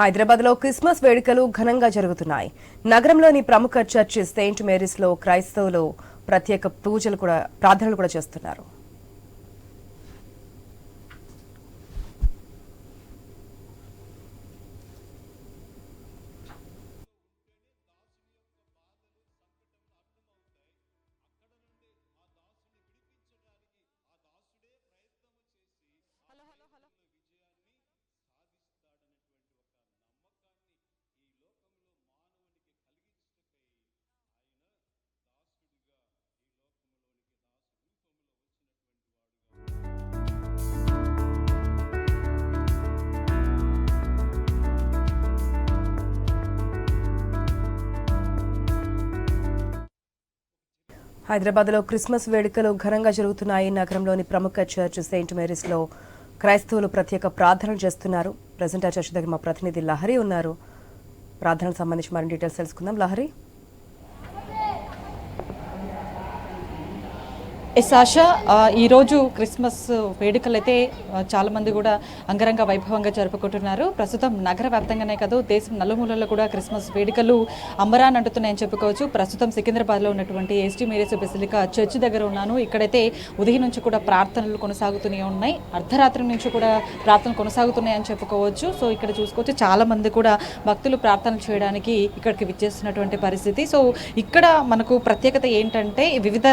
హైదరాబాద్లో క్రిస్మస్ వేడుకలు ఘనంగా జరుగుతున్నాయి. నగరంలోని ప్రముఖ చర్చి సెయింట్ మేరీస్లో క్రైస్తవులు ప్రత్యేక పూజలు కూడా ప్రార్థనలు కూడా చేస్తున్నారు. హైదరాబాద్లో క్రిస్మస్ వేడుకలు ఘనంగా జరుగుతున్నాయి. నగరంలోని ప్రముఖ చర్చ్ సెయింట్ మేరీస్లో క్రైస్తవులు ప్రత్యేక ప్రార్థనలు చేస్తున్నారు. ప్రజెంట్ ఆ చర్చ్ దగ్గర మా ప్రతినిధి లహరి ఉన్నారు. ప్రార్థనకు సంబంధించి మరిన్ని డీటెయిల్స్ తెలుసుకుందాం. లహరి? ఎస్ ఆశ ఈరోజు క్రిస్మస్ వేడుకలు అయితే చాలామంది చాలా మంది కూడా అంగరంగ వైభవంగా జరుపుకుంటున్నారు. ప్రస్తుతం నగర వ్యాప్తంగానే కాదు దేశం నలుమూలల్లో కూడా క్రిస్మస్ వేడుకలు అంబరాన్ అంటుతున్నాయని చెప్పుకోవచ్చు. ప్రస్తుతం సికింద్రాబాద్లో ఉన్నటువంటి ఎస్టీ మేరీస్ బెసిలికా చర్చ్ దగ్గర ఉన్నాను. ఇక్కడైతే ఉదయం నుంచి కూడా ప్రార్థనలు కొనసాగుతూనే ఉన్నాయి. అర్ధరాత్రి నుంచి కూడా ప్రార్థనలు కొనసాగుతున్నాయని చెప్పుకోవచ్చు. సో ఇక్కడ చూసుకోవచ్చు చాలామంది కూడా భక్తులు ప్రార్థనలు చేయడానికి ఇక్కడికి విచ్చేస్తున్నటువంటి పరిస్థితి. సో ఇక్కడ మనకు ప్రత్యేకత ఏంటంటే వివిధ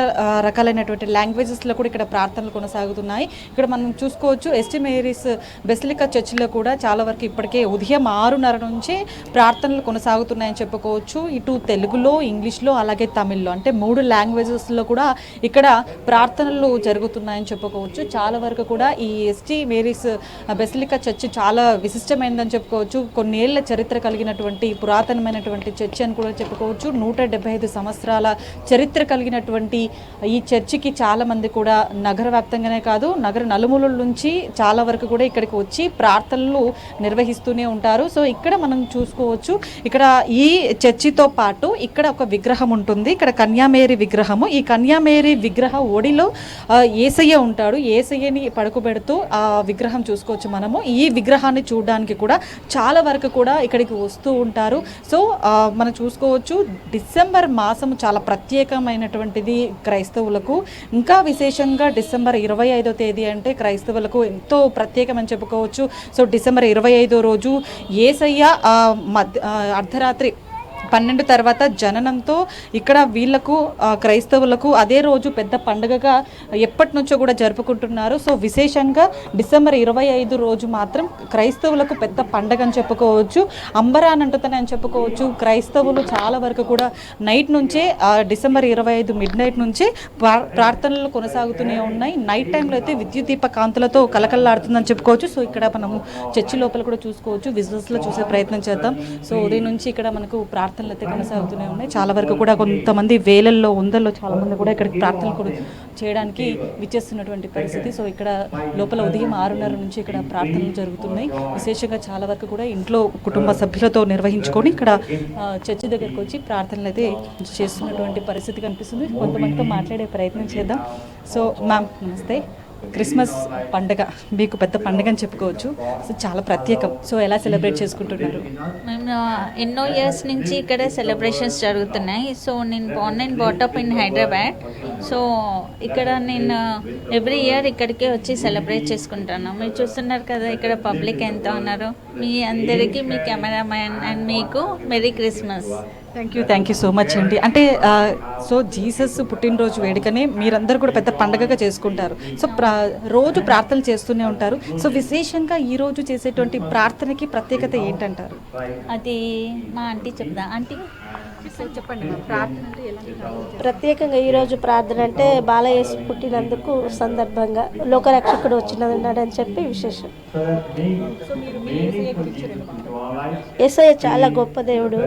రకాలైనటువంటి లాంగ్వేజెస్లో కూడా ఇక్కడ ప్రార్థనలు కొనసాగుతున్నాయి. ఇక్కడ మనం చూసుకోవచ్చు ఎస్టీ మేరీస్ బెసిలికా చర్చిలో కూడా చాలా వరకు ఇప్పటికే ఉదయం ఆరున్నర నుంచే ప్రార్థనలు కొనసాగుతున్నాయని చెప్పుకోవచ్చు. ఇటు తెలుగులో ఇంగ్లీష్లో అలాగే తమిళ్ళో అంటే మూడు లాంగ్వేజెస్లో కూడా ఇక్కడ ప్రార్థనలు జరుగుతున్నాయని చెప్పుకోవచ్చు. చాలా వరకు కూడా ఈ ఎస్టీ మేరీస్ బెసిలికా చర్చ్ చాలా విశిష్టమైనదని చెప్పుకోవచ్చు. కొన్నేళ్ళ చరిత్ర కలిగినటువంటి పురాతనమైనటువంటి చర్చ్ అని కూడా చెప్పుకోవచ్చు. నూట ఐదు సంవత్సరాల చరిత్ర కలిగినటువంటి ఈ చర్చికి చాలామంది కూడా నగర వ్యాప్తంగానే కాదు నగర నలుమూలల నుంచి చాలా వరకు కూడా ఇక్కడికి వచ్చి ప్రార్థనలు నిర్వహిస్తూనే ఉంటారు. సో ఇక్కడ మనం చూసుకోవచ్చు ఇక్కడ ఈ చర్చితో పాటు ఇక్కడ ఒక విగ్రహం ఉంటుంది. ఇక్కడ కన్యామేరి విగ్రహము. ఈ కన్యామేరి విగ్రహ ఒడిలో ఏసయ్య ఉంటాడు. ఏసయ్యని పడుకోబెడుతూ ఆ విగ్రహం చూసుకోవచ్చు మనము. ఈ విగ్రహాన్ని చూడడానికి కూడా చాలా వరకు కూడా ఇక్కడికి వస్తూ ఉంటారు. సో మనం చూసుకోవచ్చు డిసెంబర్ మాసం చాలా ప్రత్యేకమైనటువంటిది క్రైస్తవులకు. ఇంకా విశేషంగా డిసెంబర్ ఇరవై ఐదో తేదీ అంటే క్రైస్తవులకు ఎంతో ప్రత్యేకమని చెప్పుకోవచ్చు. సో డిసెంబర్ ఇరవై ఐదో రోజు ఏసయ్య మధ్య అర్ధరాత్రి పన్నెండు తర్వాత జననంతో ఇక్కడ వీళ్ళకు క్రైస్తవులకు అదే రోజు పెద్ద పండుగగా ఎప్పటి నుంచో కూడా జరుపుకుంటున్నారు. సో విశేషంగా డిసెంబర్ ఇరవై ఐదు రోజు మాత్రం క్రైస్తవులకు పెద్ద పండగ అని చెప్పుకోవచ్చు అంబరాన్ అంటుతానే అని చెప్పుకోవచ్చు. క్రైస్తవులు చాలా వరకు కూడా నైట్ నుంచే డిసెంబర్ ఇరవై ఐదు మిడ్ నైట్ నుంచే ప్రార్థనలు కొనసాగుతూనే ఉన్నాయి. నైట్ టైంలో అయితే విద్యుత్ దీప కాంతులతో కలకల్లాడుతుందని చెప్పుకోవచ్చు. సో ఇక్కడ మనము చర్చి లోపల కూడా చూసుకోవచ్చు విజువల్స్లో చూసే ప్రయత్నం చేద్దాం. సో ఉదయం నుంచి ఇక్కడ మనకు ప్రార్థనలు అయితే కొనసాగుతూనే ఉన్నాయి. చాలా వరకు కూడా కొంతమంది వేలల్లో వందల్లో చాలా మంది కూడా ఇక్కడికి ప్రార్థనలు కూడా చేయడానికి విచ్చేస్తున్నటువంటి పరిస్థితి. సో ఇక్కడ లోపల ఉదయం ఆరున్నర నుంచి ఇక్కడ ప్రార్థనలు జరుగుతున్నాయి. విశేషంగా చాలా వరకు కూడా ఇంట్లో కుటుంబ సభ్యులతో నిర్వహించుకొని ఇక్కడ చర్చి దగ్గరకు వచ్చి ప్రార్థనలు అయితే చేస్తున్నటువంటి పరిస్థితి కనిపిస్తుంది. కొంతమందితో మాట్లాడే ప్రయత్నం చేద్దాం. సో మ్యామ్ నమస్తే. క్రిస్మస్ పండగ మీకు పెద్ద పండగ అని చెప్పుకోవచ్చు. సో చాలా ప్రత్యేకం. సో ఎలా సెలబ్రేట్ చేసుకుంటున్నారు? మేము ఎన్నో ఇయర్స్ నుంచి ఇక్కడ సెలబ్రేషన్స్ జరుగుతున్నాయి. సో నేను born and brought up in Hyderabad. So ఇక్కడ నేను ఎవ్రీ ఇయర్ ఇక్కడికే వచ్చి సెలబ్రేట్ చేసుకుంటాను. మీరు చూస్తున్నారు కదా ఇక్కడ పబ్లిక్ ఎంత ఉన్నారు. మీ అందరికీ మీ కెమెరామ్యాన్ అండ్ మీకు merry Christmas. Thank you thank you so much అండి. అంటే సో జీసస్ పుట్టినరోజు వేడుకనే మీరందరూ కూడా పెద్ద పండగగా చేసుకుంటారు. సో ప్రా రోజు ప్రార్థనలు చేస్తూనే ఉంటారు. సో విశేషంగా ఈ రోజు చేసేటువంటి ప్రార్థనకి ప్రత్యేకత ఏంటంటారు? అది మా ఆంటీ చెప్దా? ఆంటీ ప్రత్యేకంగా ఈరోజు ప్రార్థన అంటే బాలయేసు పుట్టినందుకు సందర్భంగా లోకరక్షకుడు వచ్చినాడని చెప్పి విశేషం. ఎస్ఐ చాలా గొప్ప దేవుడు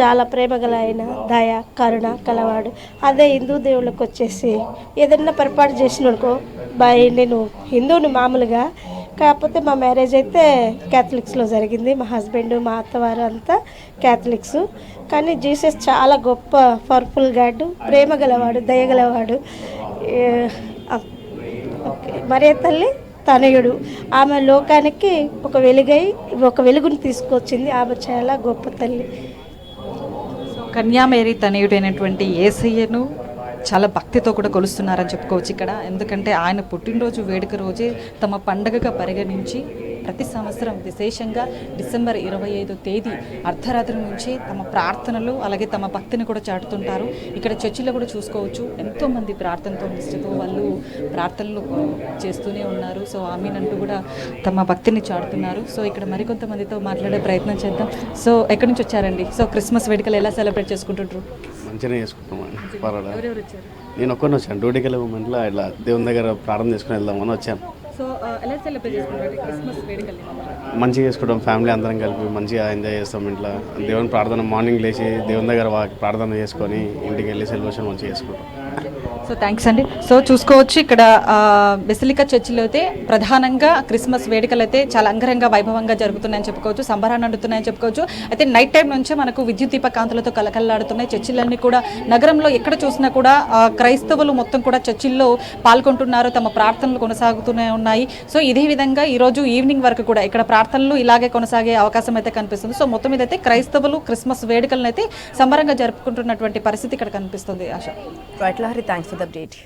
చాలా ప్రేమగల ఆయన దయ కరుణ కలవాడు. అదే హిందూ దేవుళ్ళకి వచ్చేసి ఏదన్నా పొరపాటు చేసిననుకో బాయ్ నేను హిందువుని మామూలుగా కాకపోతే మా మ్యారేజ్ అయితే క్యాథలిక్స్లో జరిగింది. మా హస్బెండ్ మా అత్తవారు అంతా క్యాథలిక్స్. కానీ జీసస్ చాలా గొప్ప పవర్ఫుల్ గాడు. ప్రేమ గలవాడు దయగలవాడు మరే ఓకే. తల్లి తనయుడు. ఆమె లోకానికి ఒక వెలుగై ఒక వెలుగుని తీసుకొచ్చింది. ఆమె చాలా గొప్ప తల్లి. కన్యామేరి తనయుడైనటువంటి ఏసయ్యను చాలా భక్తితో కూడా కొలుస్తున్నారని చెప్పుకోవచ్చు ఇక్కడ. ఎందుకంటే ఆయన పుట్టినరోజు వేడుక రోజే తమ పండగగా పరిగణించి ప్రతి సంవత్సరం విశేషంగా డిసెంబర్ ఇరవై ఐదో తేదీ అర్ధరాత్రి నుంచి తమ ప్రార్థనలు అలాగే తమ భక్తిని కూడా చాటుతుంటారు. ఇక్కడ చర్చిలో కూడా చూసుకోవచ్చు. ఎంతోమంది ప్రార్థనతో నిష్ఠతో వాళ్ళు ప్రార్థనలు చేస్తూనే ఉన్నారు. సో ఆమెనంటూ కూడా తమ భక్తిని చాటుతున్నారు. సో ఇక్కడ మరికొంతమందితో మాట్లాడే ప్రయత్నం చేద్దాం. సో ఎక్కడి నుంచి వచ్చారండి? సో క్రిస్మస్ వేడుకలు ఎలా సెలబ్రేట్ చేసుకుంటుంటారు మంచిగానే చేసుకుంటామండి పర్వాలేదు. నేను ఒక్కరిని వచ్చాను. డ్యూటీకి వెళ్ళే మూమెంట్లో ఇట్లా దేవుని దగ్గర ప్రార్థన చేసుకుని వెళ్దామని వచ్చాను. సో ఎలా సెలబ్రేట్ చేసుకుంటారు క్రిస్మస్ వేడుకలు మంచిగా చేసుకుంటాం ఫ్యామిలీ అందరం కలిపి మంచిగా ఎంజాయ్ చేస్తాం ఇంట్లో. దేవుని ప్రార్థన మార్నింగ్ లేచి దేవుని దగ్గర ప్రార్థన చేసుకొని ఇంటికి వెళ్ళి సెలబ్రేషన్ మంచిగా చేసుకుంటాం. సో థ్యాంక్స్ అండి. సో చూసుకోవచ్చు ఇక్కడ బెసిలికా చర్చిలో అయితే ప్రధానంగా క్రిస్మస్ వేడుకలు అయితే చాలా అంగరంగ వైభవంగా జరుగుతున్నాయని చెప్పుకోవచ్చు సంబరాన్ని అందుతున్నాయని చెప్పుకోవచ్చు. అయితే నైట్ టైం నుంచే మనకు విద్యుత్ దీప కాంతులతో కలకల్లాడుతున్నాయి. చర్చిలన్నీ కూడా నగరంలో ఎక్కడ చూసినా కూడా క్రైస్తవులు మొత్తం కూడా చర్చిల్లో పాల్గొంటున్నారు తమ ప్రార్థనలు కొనసాగుతూనే ఉన్నాయి. సో ఇదే విధంగా ఈ రోజు ఈవినింగ్ వరకు కూడా ఇక్కడ ప్రార్థనలు ఇలాగే కొనసాగే అవకాశం అయితే కనిపిస్తుంది. సో మొత్తం మీద అయితే క్రైస్తవులు క్రిస్మస్ వేడుకలను అయితే సంబరంగా జరుపుకుంటున్నటువంటి పరిస్థితి ఇక్కడ కనిపిస్తుంది ఆశ. Right Lahari thanks for the update